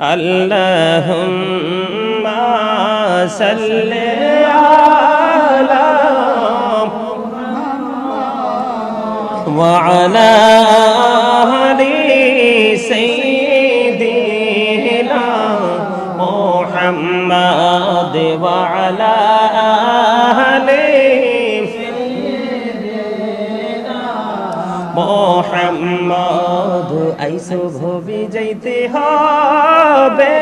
اللهم صل على وعلى آل سيدنا محمد وعلى آل মোহাম্মদ আইসো ভবি যাইতে হবে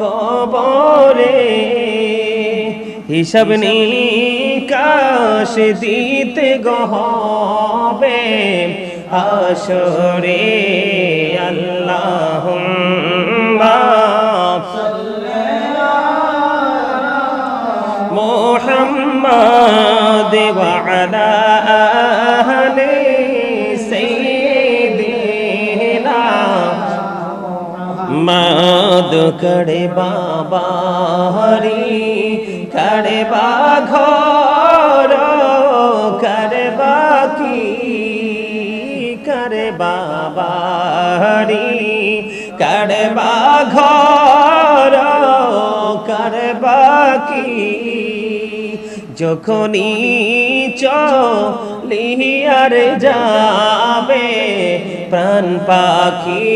কবরে। হিসাব নিকাশ দিতে গহবে আসরে আল্লাহ মোহাম্মদ আলা করে বাবারি করে বা ঘর করে বাকি করে বাবারি করে বা ঘর করে বাকি যখনই চলিয়ার যাবে প্রাণ পাখি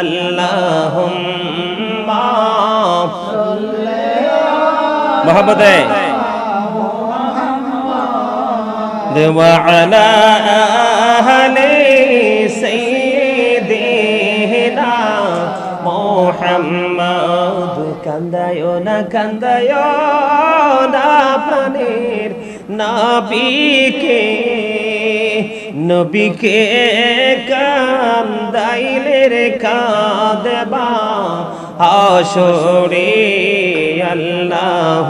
আল্লাহ মহাবত দেওয়ালা সৈদিনা মোহাম্মদ কান্দায় না কান্দায় না প্রাণের নবীকে নবীকে কান্দাইলে রে কাঁদবা আসরে আল্লাহ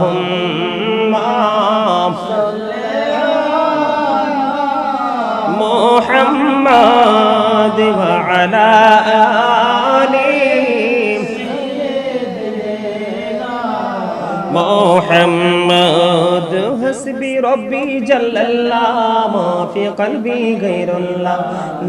মোহাম্মদ আলা মোহাম্মদ محمد حسبي ربي جل الله ما في قلبي غير الله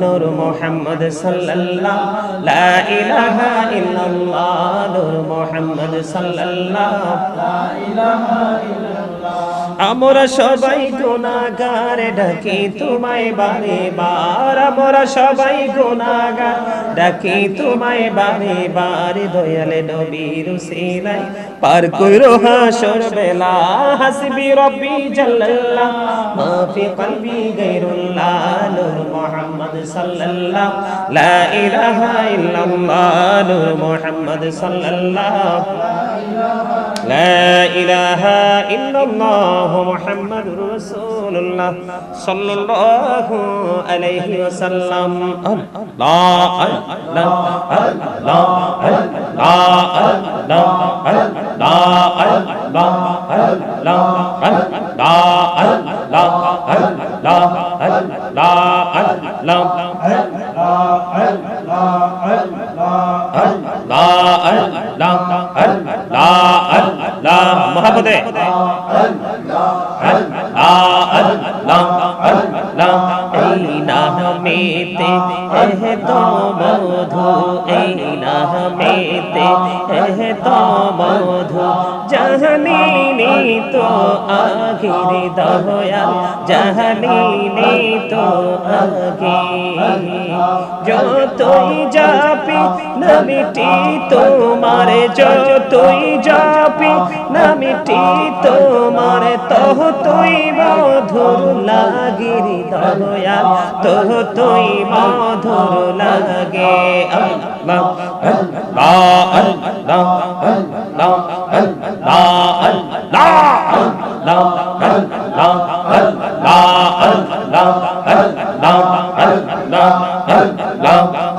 نور محمد صلى الله لا إله إلا الله نور محمد صلى الله لا إله إلا الله আমরা সবাই গুণাগার ডাকি তোমায় বারে বার আমরা সবাই গুণাগার ডাকি তোমায় বারে বার দয়ালে নবীর সিলাই পার কইরো হাসর বেলা হাসবি রব্বি জাল্লাল্লাহ মা ফি কলবি গায়রুল্লাহ নূর মুহাম্মদ সাল্লাল্লাহ লা ইলাহা ইল্লাল্লাহ নূর মুহাম্মদ সাল্লাল্লাহ লা ইলাহা ইল্লাল্লাহ মুহাম্মাদুর রাসূলুল্লাহ সাল্লাল্লাহু আলাইহি ওয়াসাল্লাম আল্লাহ আল্লাহ আল্লাহ আল্লাহ আল্লাহ محبت মহাপদে এই নামেতে এহ তো মধু এই নামেতে এহ তো মধু জাহানি তো আগির দয়া জাহানি তো আগে যতই যাপি, নামিটি তোমার যতই যাপি, নামিটি তোমার, তহ তুই মধুর লাগির দয়া তো তুই মধুর লাগে আল্লাহ আল্লাহ আল্লাহ আল্লাহ আল্লাহ আল্লাহ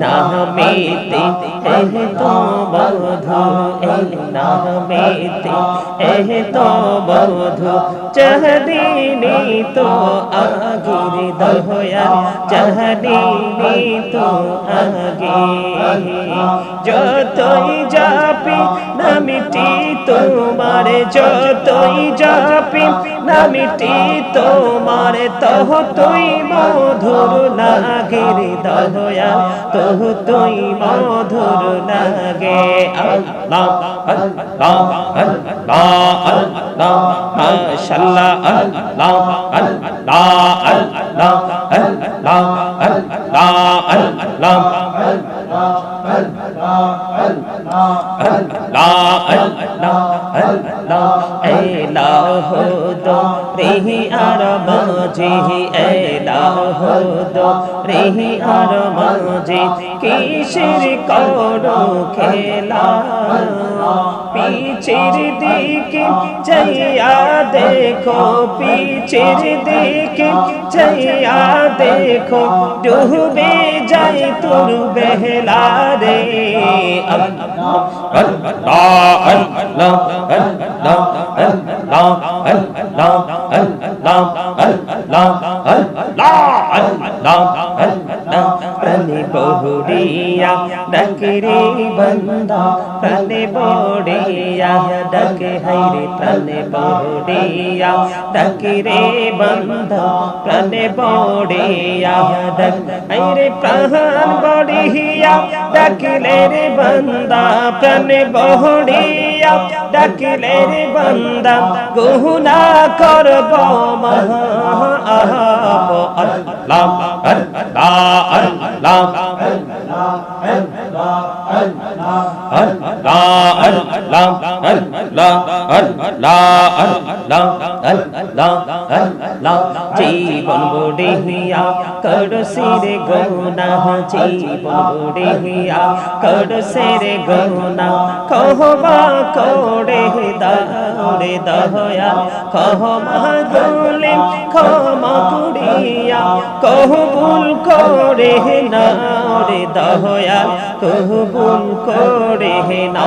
নামেতে এহ তো বধু এই নামেতে এহ তো বধু চাহদিনি তো আগির দয়া চাহদিনি তো আগে যতই যাপি নামিটি তোমার যতই যাপি নামিটি তোমার তহ তুই মধুর লাগে রে দয়াল তহ তুই মধুর লাগে আল্লাহ আল্লাহ আল্লাহ আল্লাহ মাশাআল্লাহ আল্লাহ আল্লাহ আল্লাহ আল্লাহ আল্লাহ আল্লাহ রেহি আর মাঝি, এলাহদ, রেহি আর মাঝি, কিসের করো খেলা? পিছের দিকে যাইয়া দেখো, পিছের দিকে যাইয়া দেখো, ডুবে যাই তোর বেহলা রে। আল্লাহ আল্লাহ আল্লাহ আল্লাহ আল্লাহ আল্লাহ আল্লাহ আল্লাহ আল্লাহ আল্লাহ আল্লাহ প্রাণে বহুরিয়া ডাকে রে বন্দা প্রাণে বড়িয়া ডাকে হাইরে প্রাণে বড়িয়া ডাকে রে বন্দা প্রাণে বড়িয়া ডাক হাইরে প্রাণ বড়িয়া ডাকিলে রে বন্দা প্রাণে ডাকিলে রে বন্দা গুনা করব মহা আল্লাহ আল্লাহ আল্লাহ জীবন বুড়ি হিয়া করসি রে গৌনা জীবন বুড়ি হিয়া করসি রে গৌনা কহবা করে করে দারে দহয়া ক্ষমা করলে ক্ষমা করিয়া কহবুল করে নারে দহয়া কহবুল করে না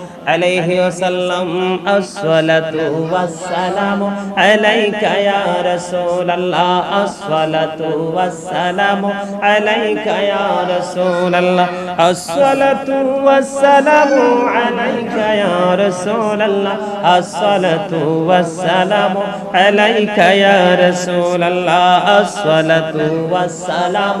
عليه وسلم الصلاة والسلام عليك يا رسول الله الصلاة والسلام عليك يا رسول الله الصلاة والسلام عليك يا رسول الله الصلاة والسلام عليك يا رسول الله الصلاة والسلام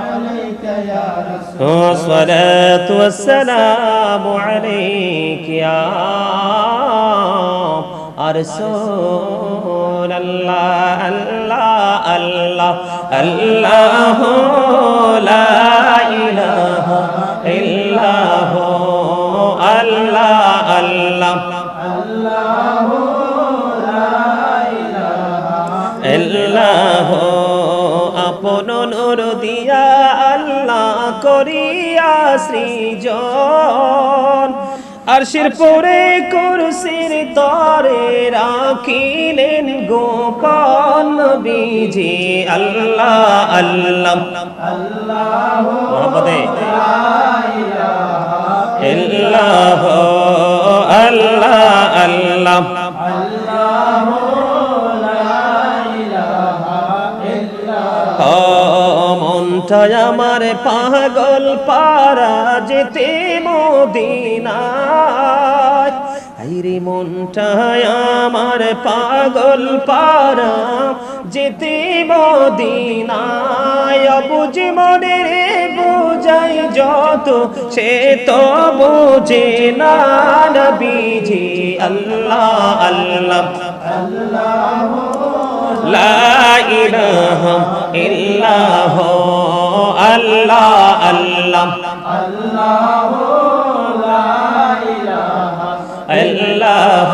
والصلاة والسلام عليك يا رسول الله الله الله الله لا إله إلا هو الله الله الله لا إله إلا هو أبو نور ديا করিয়া সৃজন। আরশের পরে কুরসির তরে রাখিলেন গোপন বিজি আল্লাহ আল্লাহ। মোহাম্মদে আল্লাহ আল্লাহ আল্লাহ। চায় আমার পাগল পারা যেতে মদিনায়? আইরে মনটায় আমার পাগল পারা যেতে মদিনা অবুজ মনে রে বোঝাই যত, সে তো বোঝে না বিজে আল্লাহ আল্লাহ। আল্লাহ লা ইলাহা ইল্লাহ আল্লাহ আল্লাহ। আল্লাহ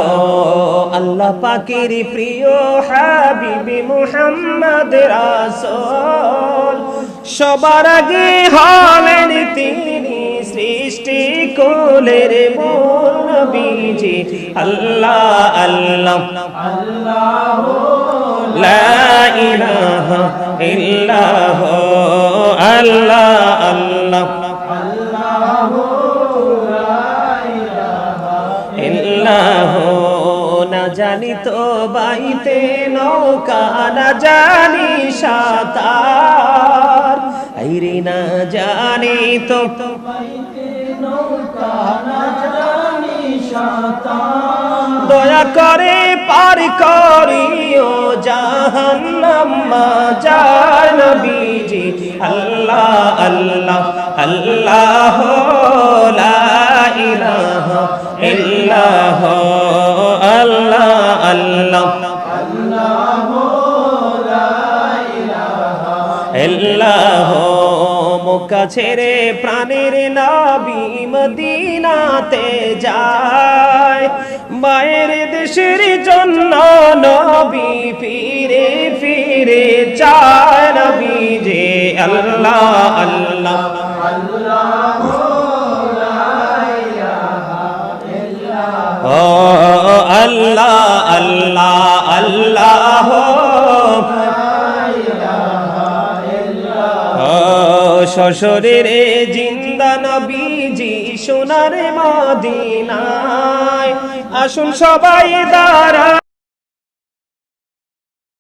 আল্লাহ পাকের প্রিয় হাবিবি মুহাম্মদ রাসূল। সবার আগে হলেন তিনি সৃষ্টি কোলের মূল বীজে আল্লাহ আল্লাহ। আল্লাহ লা ইলাহা আল্লাহ আল্লাহ। না জানি তো বাইতে নৌকা না জানি সাঁতার। আইরে না জানি তো দয়া করে পার করিও জাহান্নাম যায় নবীজি। আল্লাহ আল্লাহ আল্লাহ ছেড়ে প্রাণের নাবি মদিনাতে যায়। মায়ের দেশের জন্য নবী ফিরে ফিরে নবী যে আল্লাহ আল্লাহ। আল্লাহ আল্লাহ আল্লাহ। শ্বশুরের জিন্দা নবীজি সোনার মদিনায়। আসুন সবাই দাঁড়া